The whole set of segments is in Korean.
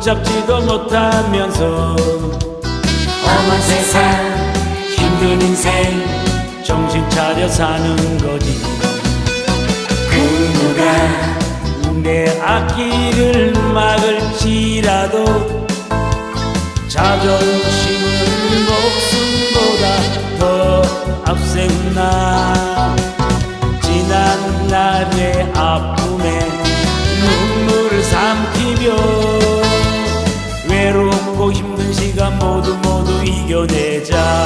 붙잡지도 못하면서 험한 세상 힘든 인생 정신 차려 사는 거지. 그 누가 내 앞길을 막을지라도 자존심을 목숨보다 더 앞세운 나 이겨내자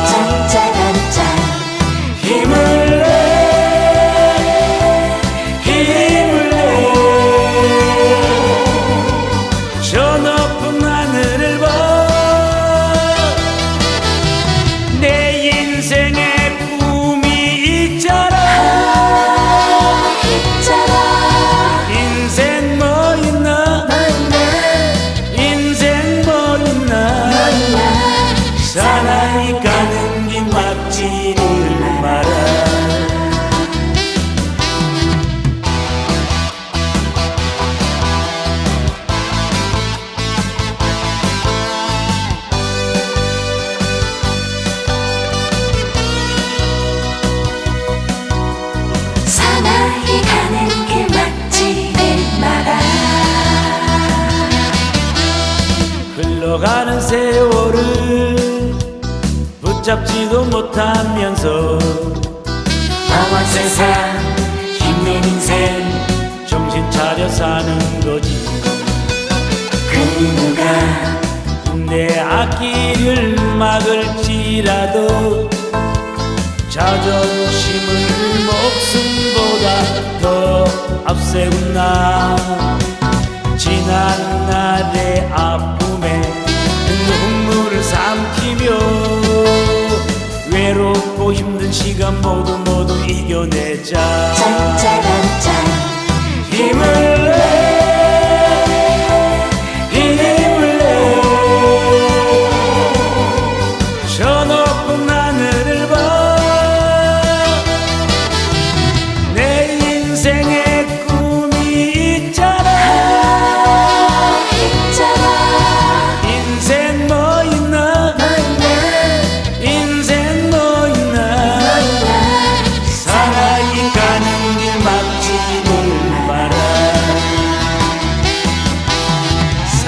흘러가는 세월을 붙잡지도 못하면서 험한 세상 힘든 인생 정신 차려 사는 거지. 그 누가 내 앞길을 막을지라도 자존심을 목숨보다 더 앞세운 나 지난 날의 아픔 힘든 시간 모두 모두 이겨내자. 짠짜란짠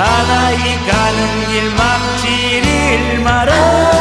사나이 가는 길 막지를 마라